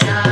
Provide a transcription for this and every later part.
time.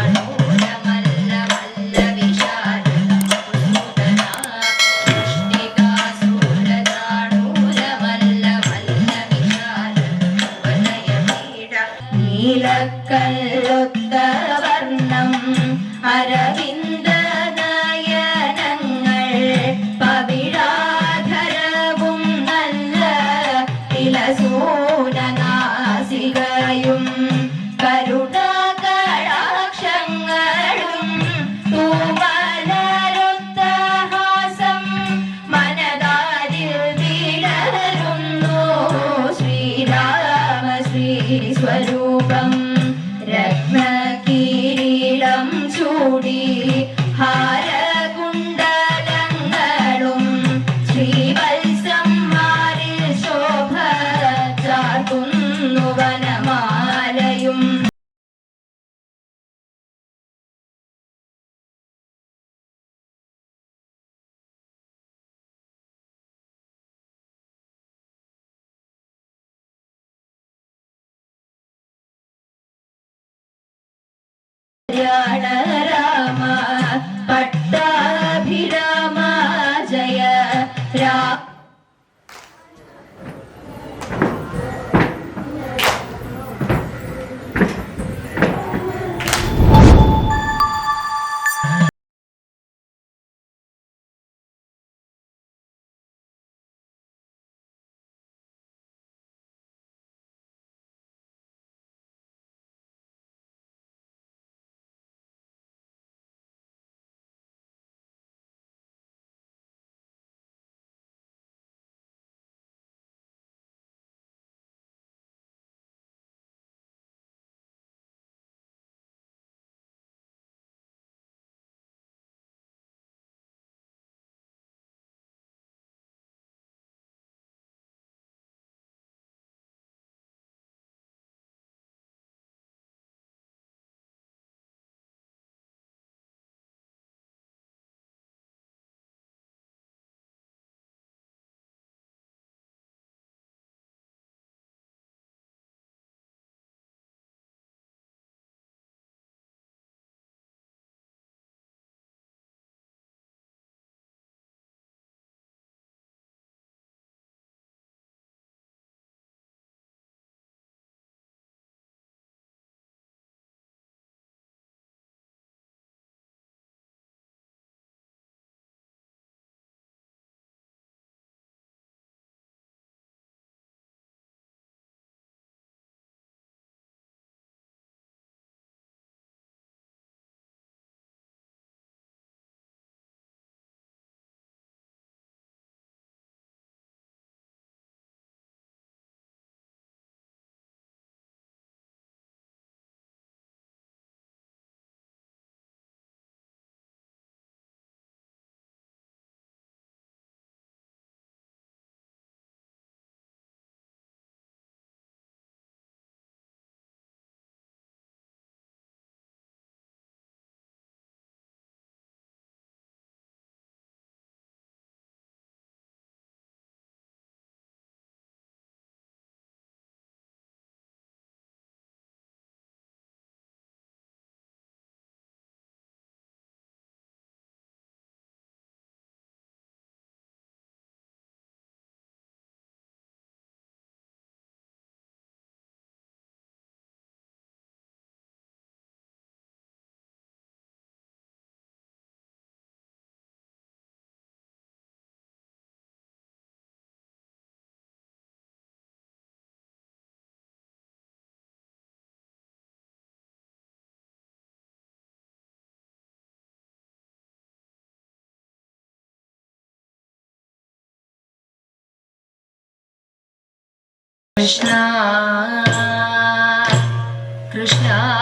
കല്യാണ Krishna, Krishna.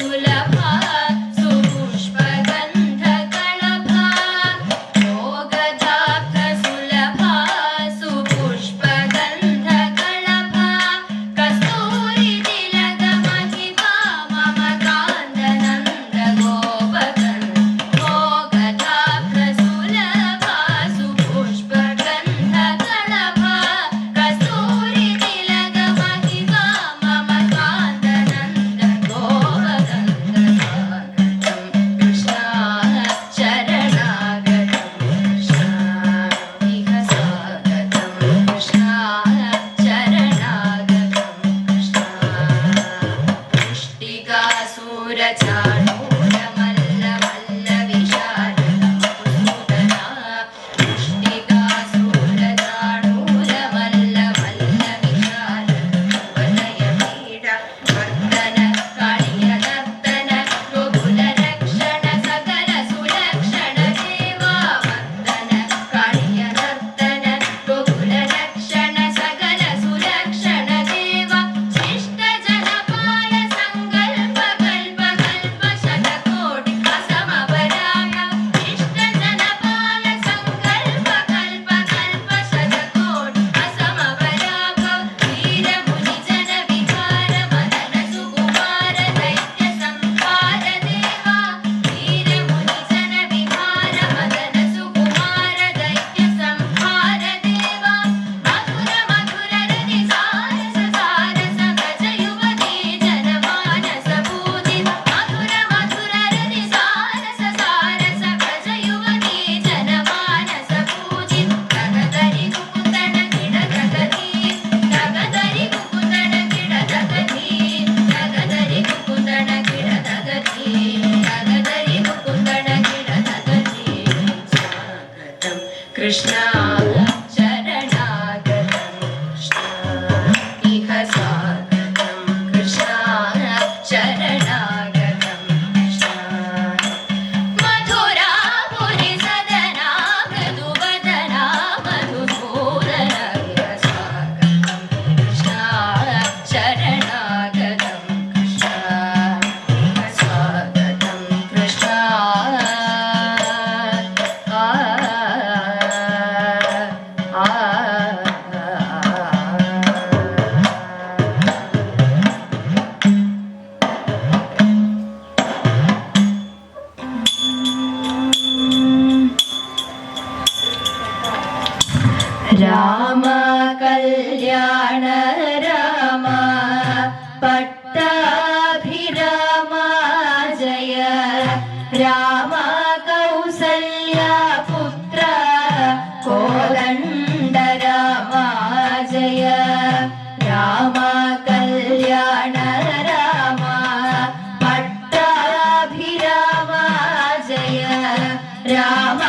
Bismillah. Rama കല്യാണ രാമ പട്ടാഭിരാമ ജയ രാമ കൗസല്യ പുത്ര കോദണ്ഡ രാമ ജയ രാമ കല്യാണ രാമ പട്ടാഭിരാമ ജയ രാമ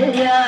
കല്യാണ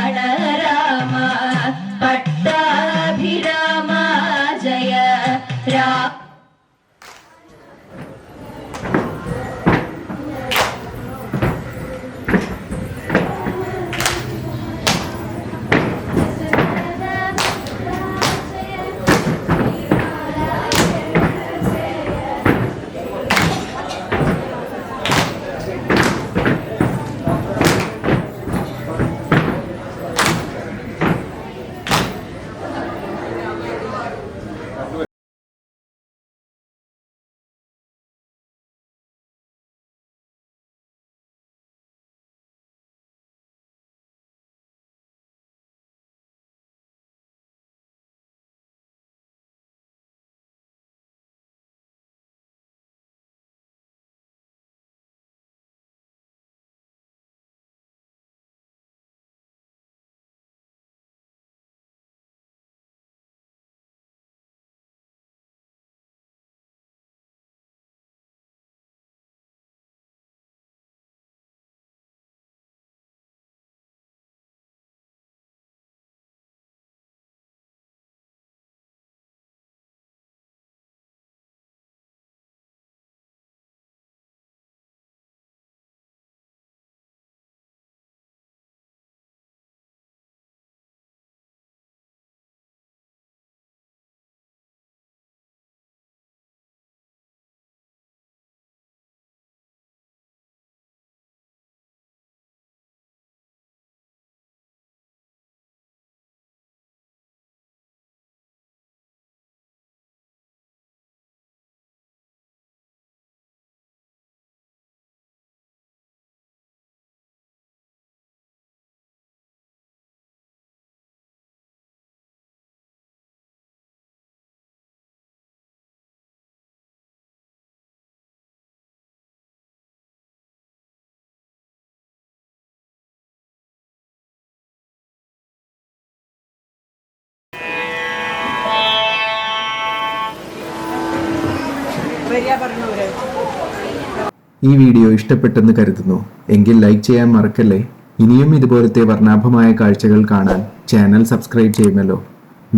ഈ വീഡിയോ ഇഷ്ടപ്പെട്ടെന്ന് കരുതുന്നു. എങ്കിൽ ലൈക്ക് ചെയ്യാൻ മറക്കല്ലേ? ഇനിയും ഇതുപോലത്തെ വർണാഭമായ കാഴ്ചകൾ കാണാൻ ചാനൽ സബ്സ്ക്രൈബ് ചെയ്യുമല്ലോ.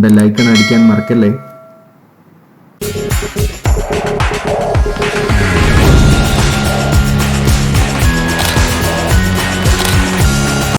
ബെല്ലൈക്കൺ അടിക്കാൻ മറക്കല്ലേ?